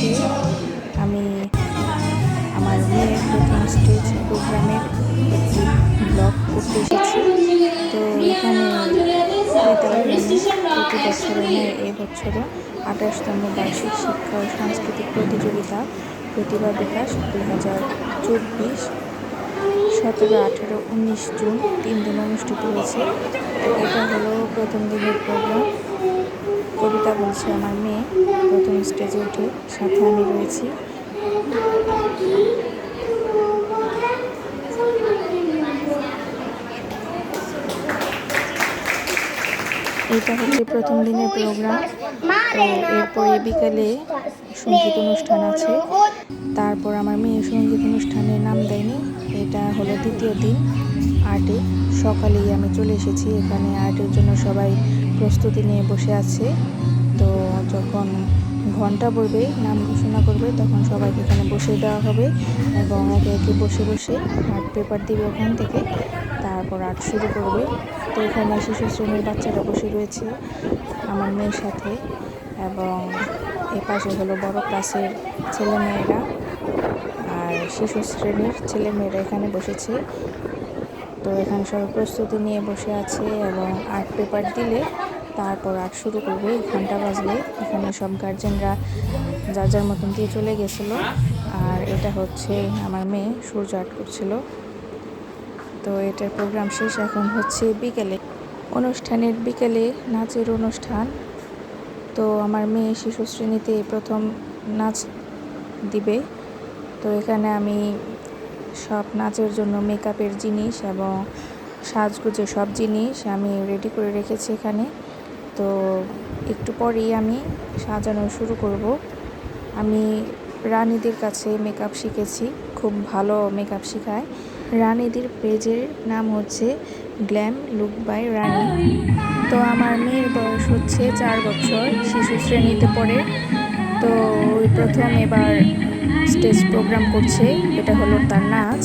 থেকে আমি আমার মেয়ের প্রথম স্টেজ প্রোগ্রামের একটি ব্লগ করতে এসেছি। তো এখানে প্রতি বছরের ন্যায় এবছরও আঠাশতম বার্ষিক শিক্ষা ও সাংস্কৃতিক প্রতিযোগিতা প্রতিভা বিকাশ দুই হাজার চব্বিশ, সতেরো, আঠেরো, উনিশ জুন তিন দিন অনুষ্ঠিত হয়েছে। এটা হলো প্রথম দিনের প্রোগ্রাম কবিতা বলছে আমার মেয়ে, প্রথম স্টেজে উঠে সাথে আমি রয়েছি। এটা হচ্ছে প্রথম দিনের প্রোগ্রাম এরপরে বিকালে সংগীত অনুষ্ঠান আছে। তারপর আমার মেয়ে সংগীত অনুষ্ঠানের নাম দেয়নি। এটা হলো দ্বিতীয় দিন আর্টে। সকালেই আমি চলে এসেছি। এখানে আর্টের জন্য সবাই প্রস্তুতি নিয়ে বসে আছে। তো যখন ঘণ্টা পড়বে, নাম ঘোষণা করবে, তখন সবাইকে এখানে বসে দেওয়া হবে এবং একে একে বসে বসে আর্ট পেপার দিবে ওখান থেকে, তারপর আর্ট শুরু করবে। তো এখানে শিশু শ্রেণির বাচ্চারা বসে রয়েছে আমার মেয়ের সাথে এবং এ পাশে হলো বড় ক্লাসের ছেলেমেয়েরা আর শিশু শ্রেণির ছেলেমেয়েরা এখানে বসেছে। তো এখানে সবাই প্রস্তুতি নিয়ে বসে আছে এবং আর্ট পেপার দিলে তারপর আর্ট শুরু করবে ঘণ্টা বাজলে এখানে সব গার্জেনরা যার যার মতন দিয়ে চলে গেছিল। আর এটা হচ্ছে আমার মেয়ে, সূর্য আর্ট করছিল। তো এটার প্রোগ্রাম শেষ এখন হচ্ছে বিকেলে। অনুষ্ঠানের বিকেলে নাচের অনুষ্ঠান। তো আমার মেয়ে শিশু শ্রেণীতে প্রথম নাচ দিবে। তো এখানে আমি সব নাচের জন্য মেকআপের জিনিস এবং সাজগুজের সব জিনিস আমি রেডি করে রেখেছি এখানে। তো একটু পরেই আমি সাজানো শুরু করব। আমি রানীদের কাছে মেকআপ শিখেছি, খুব ভালো মেকআপ শেখায়। রানীদের পেজের নাম হচ্ছে গ্ল্যাম লুক বাই রানী তো আমার মেয়ের বয়স হচ্ছে চার বছর, শিশু শ্রেণীতে পড়ে। তো ওই প্রথম এবার স্টেজ প্রোগ্রাম করছে, এটা হলো তার নাচ।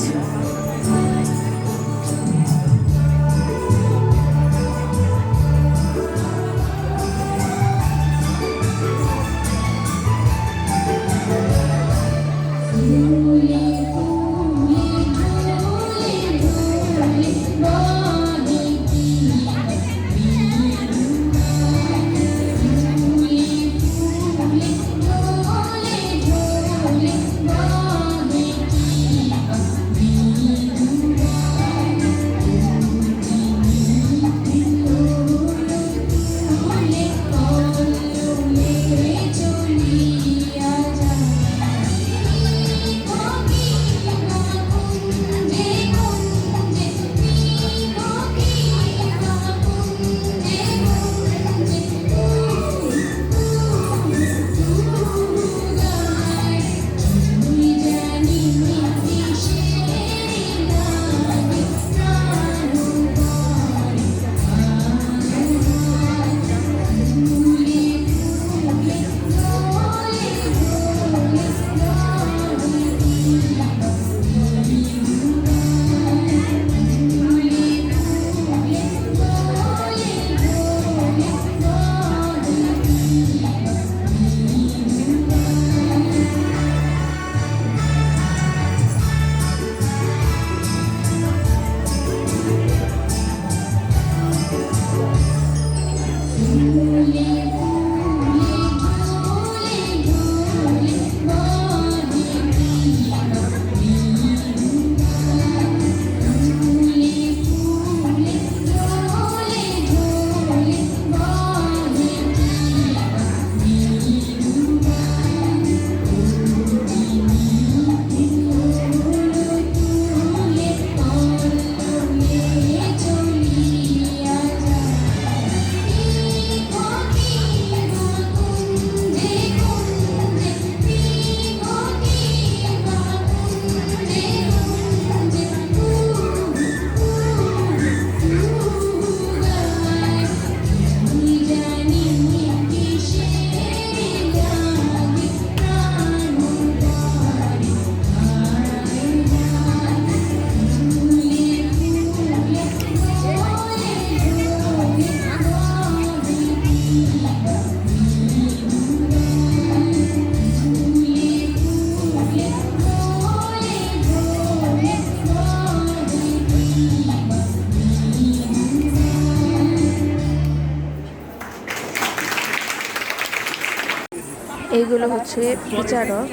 এইগুলো হচ্ছে বিচারক।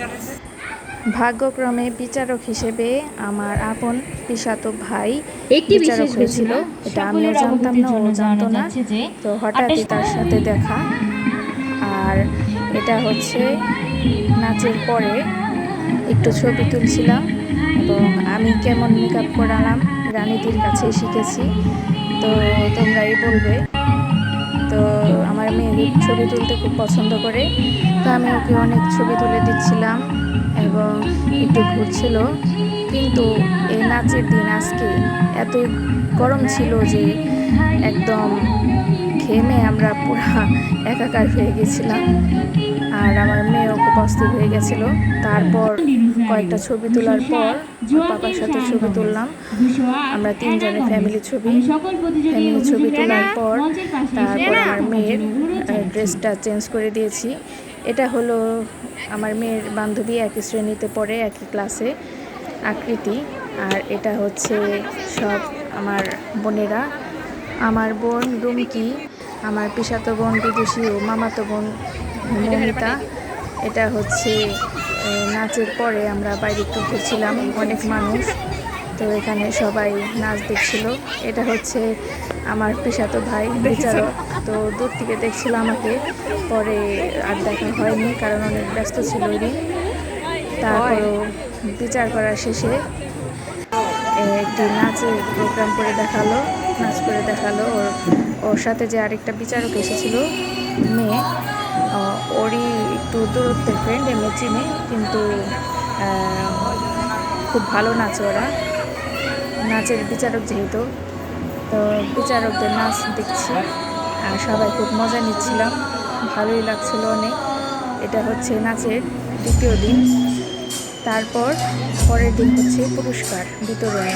ভাগ্যক্রমে বিচারক হিসেবে আমার আপন পিসাতো ভাই একটি বিচারক হয়েছিল। এটা আমিও জানতাম না ও জানতো না। তো হঠাৎই তার সাথে দেখা। আর এটা হচ্ছে নাচের পরে একটু ছবি তুলছিলাম এবং আমি কেমন মেকআপ করালাম রানীদির কাছে শিখেছি। তো তোমরাই বলবে। তো আমার মেয়ে ছবি তুলতে খুব পছন্দ করে। তো আমি ওকে অনেক ছবি তুলে দিচ্ছিলাম এবং একটু ঘুরছিল। কিন্তু এই নাচের দিন আজকে এত গরম ছিল যে একদম ঘেমে আমরা পুরা একাকার হয়ে গেছিলাম। আর আমার মেয়েও খুব অস্থির হয়ে গেছিল। তারপর কয়েকটা ছবি তোলার পর বাবার সাথে ছবি তুললাম। আমরা তিনজনের ফ্যামিলি ছবি ফ্যামিলি ছবি তোলার পর তারপর আমার মেয়ের ড্রেসটা চেঞ্জ করে দিয়েছি। এটা হলো আমার মেয়ের বান্ধবী একই শ্রেণীতে পড়ে, একই ক্লাসে আকৃতি। আর এটা হচ্ছে সব আমার বোনেরা। আমার বোন রুমকি, আমার পিসাতো বোন বিদুষী ও মামাতো বোন মমিতা এটা হচ্ছে নাচের পরে আমরা বাইরে একটু ঘুরছিলাম, অনেক মানুষ। তো এখানে সবাই নাচ দেখছিল। এটা হচ্ছে আমার পিসাতো ভাই, বিচারক। তো দূর থেকে দেখছিল আমাকে। পরে আর দেখা হয়নি, কারণ অনেক ব্যস্ত ছিল দিন তারপরও বিচার করার শেষে একটি নাচের প্রোগ্রাম করে দেখাল, নাচ করে দেখাল। ওর ওর সাথে যে আরেকটা বিচারক এসেছিল, মেয়ে। ওরই একটু দূরত্বের ফ্রেন্ড এমনি চিনি কিন্তু খুব ভালো নাচে ওরা। নাচের বিচারক যেহেতু, তো বিচারকদের নাচ দেখছি, আর সবাই খুব মজা নিচ্ছিলাম। ভালোই লাগছিল অনেক। এটা হচ্ছে নাচের দ্বিতীয় দিন। তারপর পরের দিন হচ্ছে পুরস্কার বিতরণী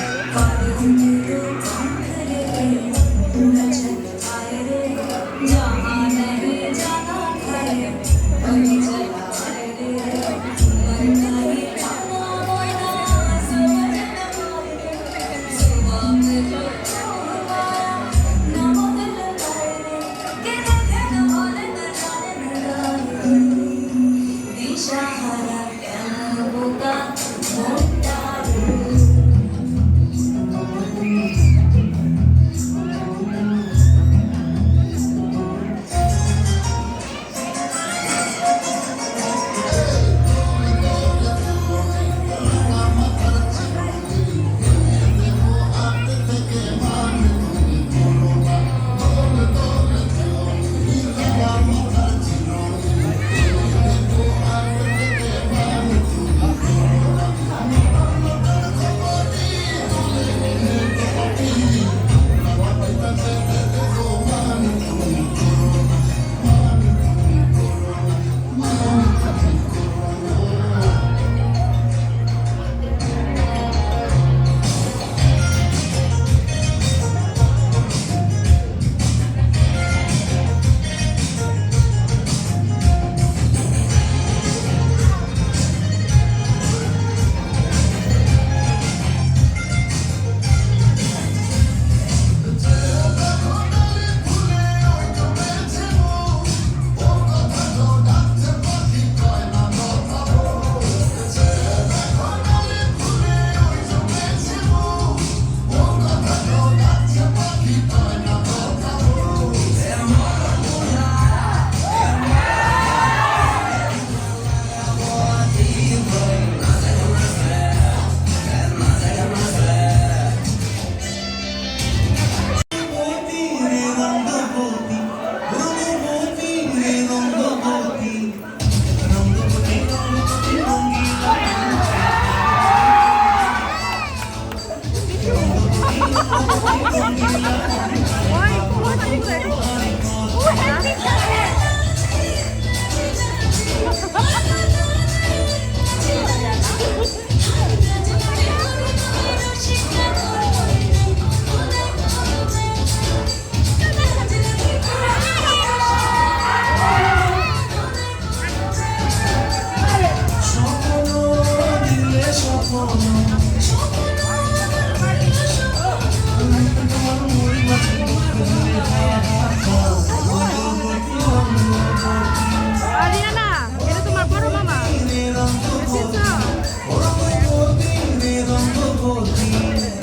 Oi, puta que feeling.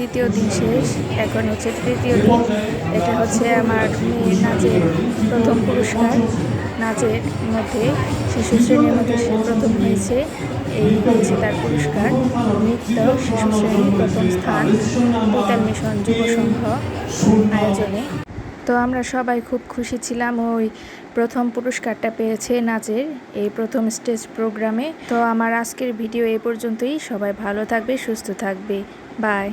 দ্বিতীয় দিন শেষ, এখন হচ্ছে তৃতীয় দিন। এটা হচ্ছে আমার মেয়ের নাচের প্রথম পুরস্কার। নাচের মধ্যে শিশু শ্রেণির মধ্যে সে প্রথম হয়েছে, এই হচ্ছে তার পুরস্কার। নৃত্য শিশু শ্রেণির প্রথম স্থান বিতাল মিশন যুব সংঘ আয়োজনে। তো আমরা সবাই খুব খুশি ছিলাম, ওই প্রথম পুরস্কারটা পেয়েছে নাচের এই প্রথম স্টেজ প্রোগ্রামে। তো আমার আজকের ভিডিও এ পর্যন্তই। সবাই ভালো থাকবে, সুস্থ থাকবে। বাই।